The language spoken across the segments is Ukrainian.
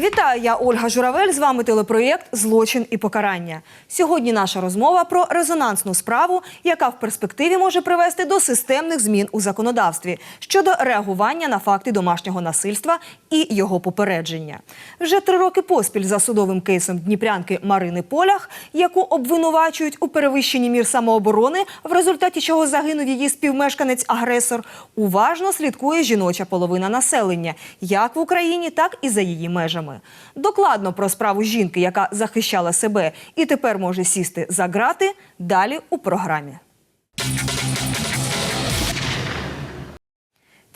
Вітаю, я Ольга Журавель. З вами телепроєкт Злочин і покарання. Сьогодні наша розмова про резонансну справу, яка в перспективі може привести до системних змін у законодавстві щодо реагування на факти домашнього насильства і його попередження. Вже три роки поспіль за судовим кейсом дніпрянки Марини Полях, яку обвинувачують у перевищенні мір самооборони, в результаті чого загинув її співмешканець-агресор, уважно слідкує жіноча половина населення, як в Україні, так і за її межами. Докладно про справу жінки, яка захищала себе і тепер може сісти за грати, далі у програмі.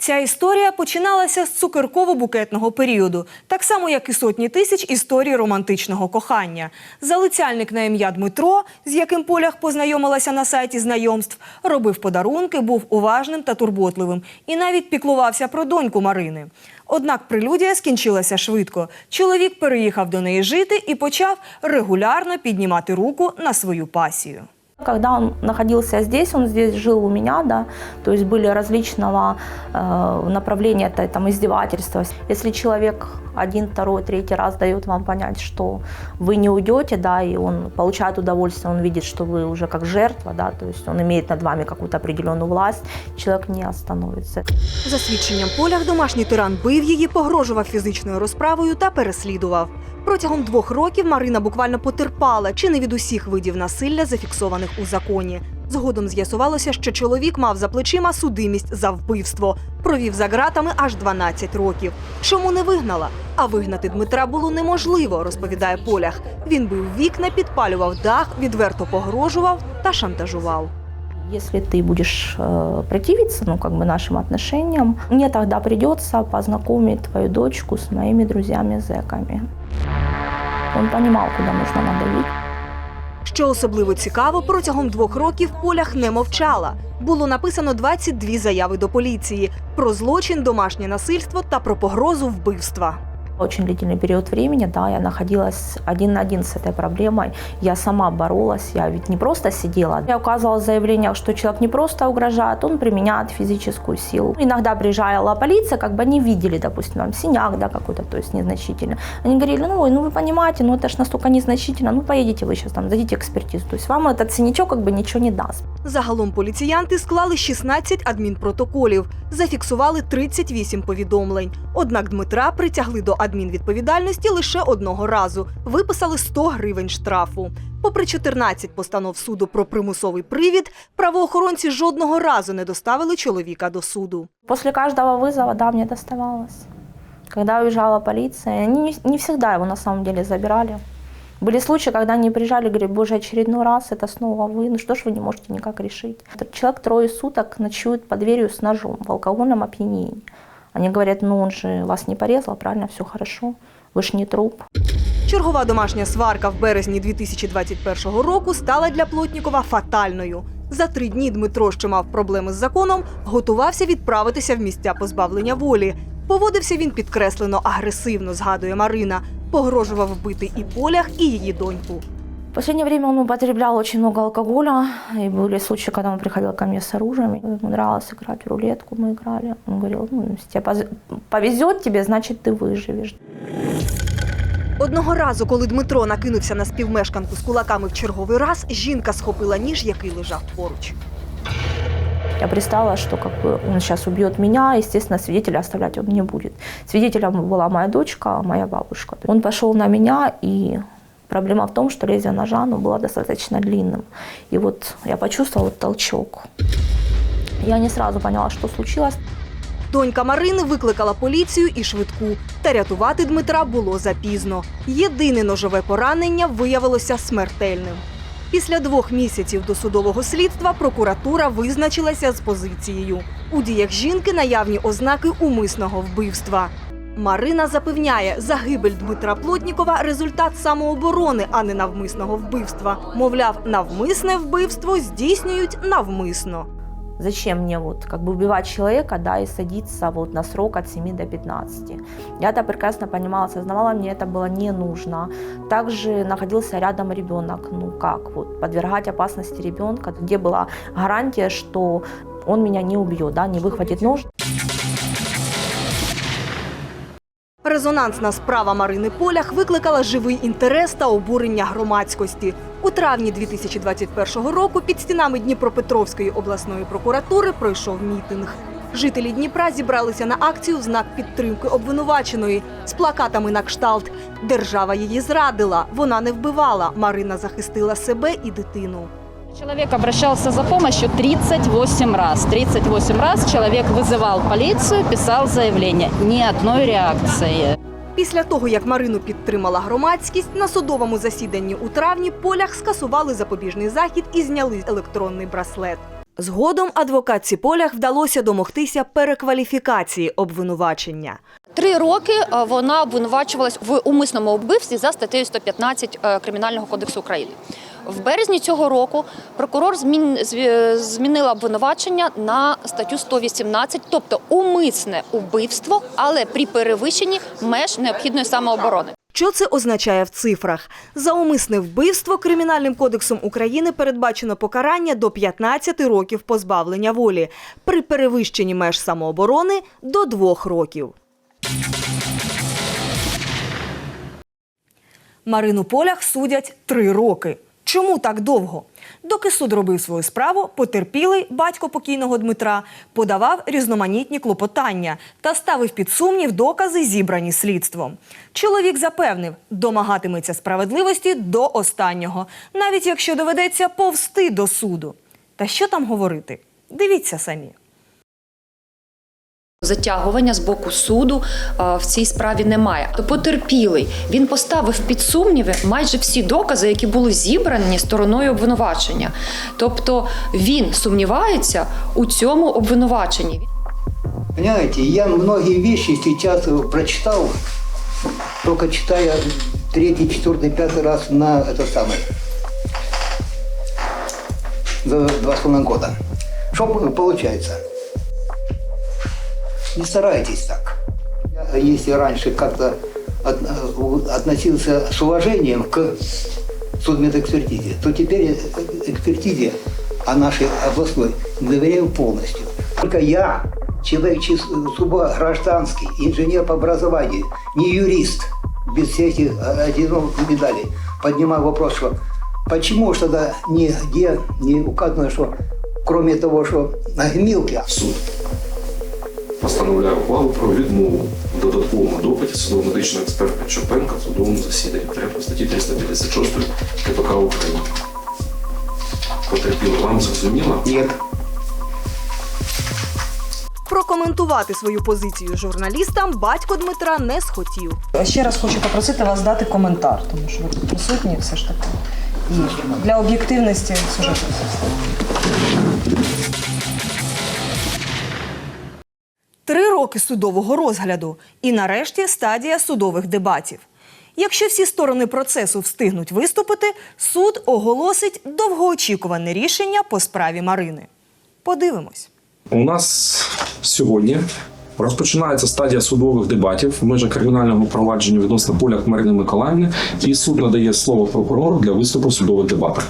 Ця історія починалася з цукерково-букетного періоду, так само як і сотні тисяч історій романтичного кохання. Залицяльник на ім'я Дмитро, з яким Полях познайомилася на сайті знайомств, робив подарунки, був уважним та турботливим і навіть піклувався про доньку Марини. Однак прелюдія скінчилася швидко. Чоловік переїхав до неї жити і почав регулярно піднімати руку на свою пасію. Когда он находился здесь, он здесь жил у меня, да, то есть были различного э, направления это, там, издевательства. Если человек один, второй, третий раз дает вам понять, что вы не уйдете, да, и он получает удовольствие, он видит, что вы уже как жертва, да, то есть он имеет над вами какую-то определенную власть, человек не остановится. За свідченням полях, домашній тиран бив її, погрожував фізичною розправою та переслідував. Протягом двох років Марина буквально потерпала чи не від усіх видів насилля, зафіксованих у законі. Згодом з'ясувалося, що чоловік мав за плечима судимість за вбивство. Провів за ґратами аж 12 років. Чому не вигнала? А вигнати Дмитра було неможливо, розповідає Полях. Він бив вікна, підпалював дах, відверто погрожував та шантажував. Если ты будешь э, противиться, ну, как бы нашим отношениям, мне тогда придется познакомить твою дочку с моими друзьями-зэками. Он понимал, куда нужно надавить. Що особливо цікаво, протягом двох років Полях не мовчала. Було написано 22 заяви до поліції про злочин, домашнє насильство та про погрозу вбивства. Очень длительный период времени, да, я находилась один на один с этой проблемой. Я сама боролась, я ведь не просто сидела. Я указывала в заявлениях, что человек не просто угрожает, он применяет физическую силу. Иногда приезжала полиция, как бы они видели, допустим, там синяк, да, какой-то, то есть незначительно. Они говорили, ну, ой, ну вы понимаете, ну это ж настолько незначительно, ну поедете вы сейчас там, дадите экспертизу. То есть вам этот синячок как бы ничего не даст. Загалом поліціянти склали 16 адмінпротоколів, зафіксували 38 повідомлень. Однак Дмитра притягли до адмінвідповідальності лише одного разу. Виписали 100 гривень штрафу. Попри 14 постанов суду про примусовий привід, правоохоронці жодного разу не доставили чоловіка до суду. После каждого вызова, да, мне доставалось. Когда уезжала полиция, они не, не всегда его на самом деле забирали. Были случаи, когда они приезжали и говорили, боже, очередной раз, это снова вы, ну что ж вы не можете никак решить? Этот человек трое суток ночует под дверью с ножом в алкогольном опьянении. Они говорят, ну он же вас не порезал, правильно, все хорошо, вы ж не труп. Чергова домашня сварка в березні 2021 року стала для Плотнікова фатальною. За три дні Дмитро, що мав проблеми з законом, готувався відправитися в місця позбавлення волі. Поводився він підкреслено агресивно, згадує Марина. Погрожував вбити і полях, і її доньку. В последнее время он употреблял очень много алкоголя, и были случаи, когда он приходил ко мне с оружием. Ему нравилось играть в рулетку, мы играли. Он говорил, ну, если тебе поз- повезет тебе, значит, ты выживешь. Одного разу, коли Дмитро накинувся на співмешканку з кулаками в черговий раз, жінка схопила ніж, який лежав поруч. Я представила, что как бы он сейчас убьет меня, естественно, свидетеля оставлять он не будет. Свидетелем была моя дочка, моя бабушка. Он пошел на меня, и проблема в том, что лезвие ножа ну, было достаточно длинным. И вот я почувствовала вот толчок. Я не сразу поняла, что случилось. Донька Марини викликала поліцію і швидку. Та рятувати Дмитра було запізно. Єдине ножове поранення виявилося смертельним. Після двох місяців досудового слідства прокуратура визначилася з позицією. У діях жінки наявні ознаки умисного вбивства. Марина запевняє, загибель Дмитра Плотнікова результат самооборони, а не навмисного вбивства. Мовляв, навмисне вбивство здійснюють навмисно. Зачем мне вот как бы убивать человека, да, и садиться вот на срок от 7 до 15? Я это прекрасно понимала, осознавала, мне это было не нужно. Также находился рядом ребенок, ну как, вот, подвергать опасности ребенка, где была гарантия, что он меня не убьет, да, не выхватит нож. Резонансна справа Марини Полях викликала живий інтерес та обурення громадськості. У травні 2021 року під стінами Дніпропетровської обласної прокуратури пройшов мітинг. Жителі Дніпра зібралися на акцію в знак підтримки обвинуваченої з плакатами на кшталт Держава її зрадила, вона не вбивала. Марина захистила себе і дитину. Человек обращался за помощью 38 раз. 38 раз человек вызывал полицию, писал заявление. Ни одной реакции. Після того, як Марину підтримала громадськість, на судовому засіданні у травні полях скасували запобіжний захід і зняли електронний браслет. Згодом адвокатці полях вдалося домогтися перекваліфікації обвинувачення. Три роки е, вона обвинувачувалась в умисному вбивстві за статтею 115 е, Кримінального кодексу України. В березні цього року прокурор змінила обвинувачення на статтю 118, тобто умисне убивство, але при перевищенні меж необхідної самооборони. Що це означає в цифрах? За умисне вбивство Кримінальним кодексом України передбачено покарання до 15 років позбавлення волі, при перевищенні меж самооборони до 2 років. Марину Полях судять три роки. Чому так довго? Доки суд робив свою справу, потерпілий батько покійного Дмитра подавав різноманітні клопотання та ставив під сумнів докази, зібрані слідством. Чоловік запевнив, домагатиметься справедливості до останнього, навіть якщо доведеться повсти до суду. Та що там говорити? Дивіться самі. Затягування з боку суду е, в цій справі немає. То потерпілий він поставив під сумніви майже всі докази, які були зібрані стороною обвинувачення. Тобто він сумнівається у цьому обвинуваченні. Понимаете, я многие вещи сейчас прочитал, только читая третий, четвертый, пятый раз на это самое, за два с половиной года. Что получается? Не старайтесь так. Я, Если раньше как-то э, относился с уважением к судмедэкспертизе, то теперь экспертизе, а нашей областной, доверяю полностью. Только я, человек чис- сугубо гражданский, инженер по образованию, не юрист, без всех этих э, одиновых медалей, поднимаю вопрос, что почему ж тогда нигде не указано, что кроме того, что на гмилке, Суд постановляє ухвалу про відмову в додатковому допиті судово-медичного експерта Чопенка в судовому засіданні по статті 356 КПК України. Потерпіло, вам зрозуміло? нет. Прокоментувати свою позицію журналістам батько Дмитра не схотів. Ще раз хочу попросити вас дати коментар, тому що ви тут присутні все ж таки. І для об'єктивності сюжету. Три роки судового розгляду і нарешті стадія судових дебатів. Якщо всі сторони процесу встигнуть виступити, суд оголосить довгоочікуване рішення по справі Марини. Подивимось. У нас сьогодні розпочинається стадія судових дебатів в межах кримінального провадження відносно поляк Марини Миколаївни, і суд надає слово прокурору для виступу в судових дебатах.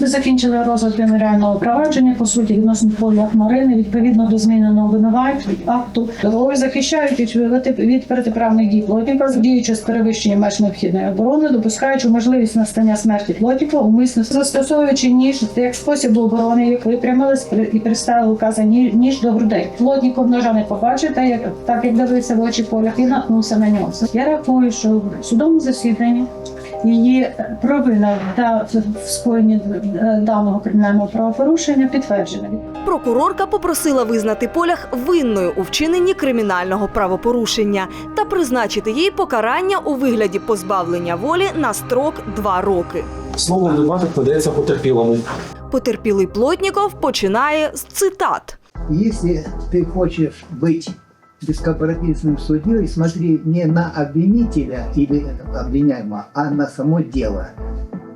Ми закінчили розгляд кримінального провадження по суті відносно поляк Марини відповідно до зміненого обвинувачення акту. Договори захищають від, протиправних дій плотника, діючи з перевищенням меж необхідної оборони, допускаючи можливість настання смерті плотника, умисно застосовуючи ніж як спосіб оборони, як випрямились і приставили указаний ніж до грудей. Плотник ножа не побачив, та як так як дивився в очі полях і наткнувся на нього. Я рахую, що в судовому засіданні її провина та в скоєнні е, даного кримінального правопорушення підтверджена. Прокурорка попросила визнати полях винною у вчиненні кримінального правопорушення та призначити їй покарання у вигляді позбавлення волі на строк 2 роки. Слово в дебатах надається потерпілому. Потерпілий Плотніков починає з цитат. Если ты хочешь быть бескомпромиссным судьей, смотри не на обвинителя или обвиняемого, а на само дело.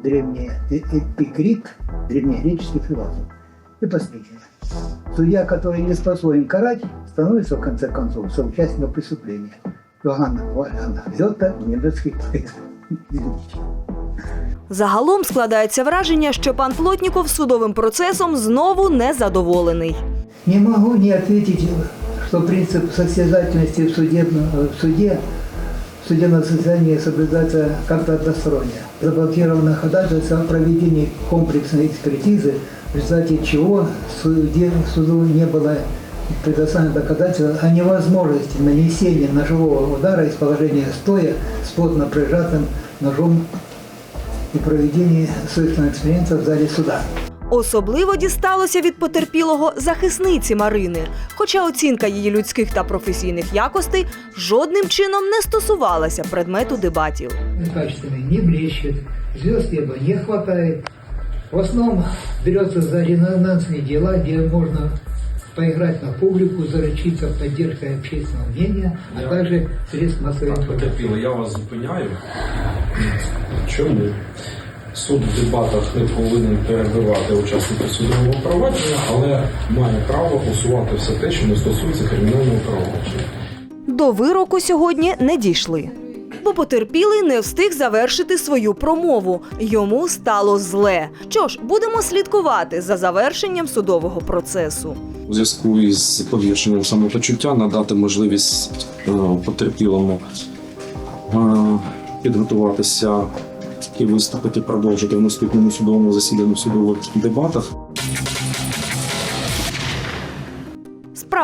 Древний Эпикрит, древнегреческий философ. И последнее. Судья, который не способен карать, становится в конце концов соучастником преступления. Иоганна Вальганна Гёте, немецкий великий. Загалом складається враження, що пан Плотніков судовим процесом знову незадоволений. Не могу не ответить, что принцип состязательности в, судебном, в суде судебное заседание соблюдается как-то односторонне. Заблокировано ходатайство о проведении комплексной экспертизы, в результате чего суде, суду не было предоставлено доказательство о невозможности нанесения ножевого удара из положения стоя с плотно прижатым ножом и проведения собственного эксперимента в зале суда. Особливо дісталося від потерпілого захисниці Марини, хоча оцінка її людських та професійних якостей жодним чином не стосувалася предмету дебатів. качественный, не блещет, звезд неба не хватает. В основном берется за резонансные дела, где можно поиграть на публику, заручиться поддержкой общественного мнения, а также средств массовой информации. Я вас зупиняю. Чому? Суд в дебатах не повинен перебивати учасників судового провадження, але має право усувати все те, що не стосується кримінального провадження. До вироку сьогодні не дійшли. Бо потерпілий не встиг завершити свою промову. Йому стало зле. Що ж, будемо слідкувати за завершенням судового процесу. У зв'язку із погіршенням самопочуття надати можливість е, потерпілому е, підготуватися і виступити, продовжити в наступному судовому засіданні в судових дебатах.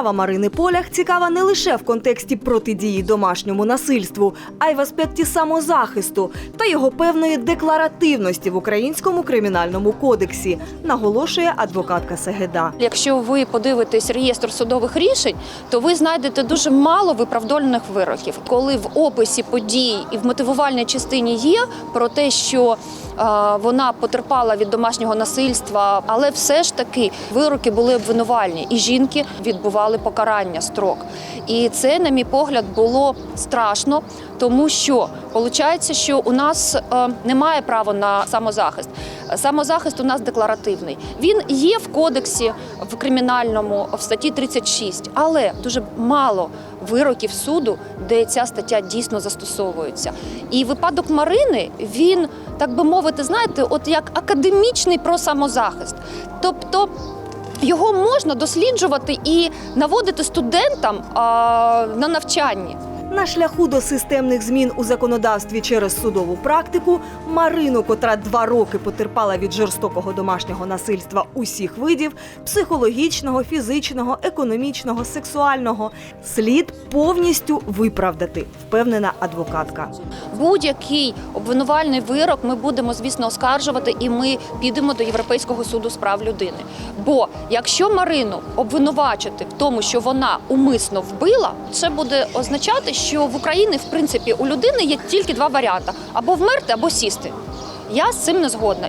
Справа Марини Полях цікава не лише в контексті протидії домашньому насильству, а й в аспекті самозахисту та його певної декларативності в українському кримінальному кодексі, наголошує адвокатка Сегеда. Якщо ви подивитесь реєстр судових рішень, то ви знайдете дуже мало виправдольних вироків. Коли в описі подій і в мотивувальній частині є про те, що е, вона потерпала від домашнього насильства, але все ж таки вироки були обвинувальні, і жінки відбували покарання строк. І це, на мій погляд, було страшно, тому що виходить, що у нас е, немає права на самозахист. Самозахист у нас декларативний. Він є в кодексі в кримінальному в статті 36, але дуже мало вироків суду, де ця стаття дійсно застосовується. І випадок Марини він, так би мовити, знаєте, от як академічний про самозахист. Тобто його можна досліджувати і наводити студентам а, на навчанні. На шляху до системних змін у законодавстві через судову практику Марину, котра два роки потерпала від жорстокого домашнього насильства усіх видів психологічного, фізичного, економічного, сексуального, слід повністю виправдати, впевнена адвокатка. Будь-який обвинувальний вирок ми будемо, звісно, оскаржувати, і ми підемо до Європейського суду з прав людини. Бо якщо Марину обвинувачити в тому, що вона умисно вбила, це буде означати, що в Україні, в принципі, у людини є тільки два варіанти: або вмерти, або сісти. Я з цим не згодна.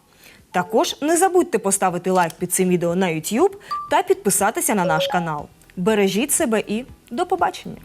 Також не забудьте поставити лайк під цим відео на YouTube та підписатися на наш канал. Бережіть себе і до побачення!